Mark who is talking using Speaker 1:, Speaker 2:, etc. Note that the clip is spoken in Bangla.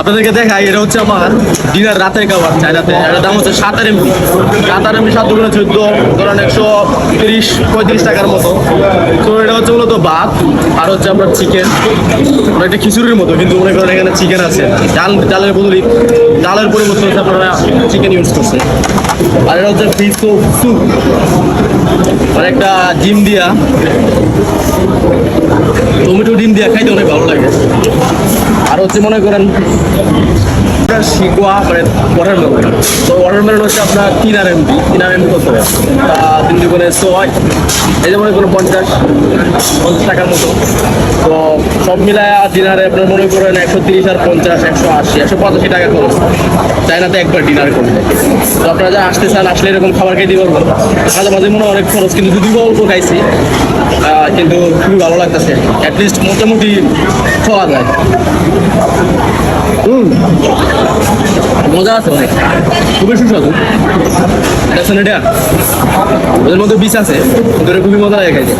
Speaker 1: আপনাদেরকে দেখাই, এটা হচ্ছে আমার ডিনার রাতের খাবার চাইনাতে এটার দাম হচ্ছে সাত আর এমপি সাত আর এমপি সাত দুগুলো চোদ্দ, ধরেন একশো তিরিশ, পঁয়ত্রিশ টাকার মতো। তো এটা হচ্ছে মূলত ভাত আর হচ্ছে আপনার চিকেন একটা খিচুড়ির মতো, কিন্তু মনে করেন এখানে চিকেন আছে। ডাল, ডালের বদলি, ডালের পরিবর্তে হচ্ছে আপনারা চিকেন ইউজ করছে আর এটা হচ্ছে ফিস স্যুপ আর একটা ডিম দিয়া। টমেটো ডিম দিয়া খাইতে অনেক ভালো লাগে। হচ্ছে মনে করেন? শিকোয়া মানে ওয়াটারমেলন তো ওয়াটারমেলন হচ্ছে আপনার তিন আর এমপি তিন আর হবে তা তিন দুগুণে ছয়। এই যে মনে করেন পঞ্চাশ পঞ্চাশ টাকার মতো। তো সব মিলায় ডিনারে আপনার মনে করেন একশো তিরিশ আর পঞ্চাশ একশো আশি একশো পঁচাশি টাকা খরচ চাইনাতে একবার ডিনার করবে তো আপনারা যা আসতে চান আসলে এরকম খাবার খেতে পারবেন মাঝে মাঝে মনে অনেক খরচ কিন্তু যদি অল্প খাইছি। কিন্তু খুবই ভালো লাগতেছে। অ্যাটলিস্ট মোটামুটি খাওয়া যায়। হুম। মজা আছে অনেক। খুবই সুস্বাদু। এটা? ওদের মধ্যে বিষ আছে। খুবই মজা লাগে খাইতে।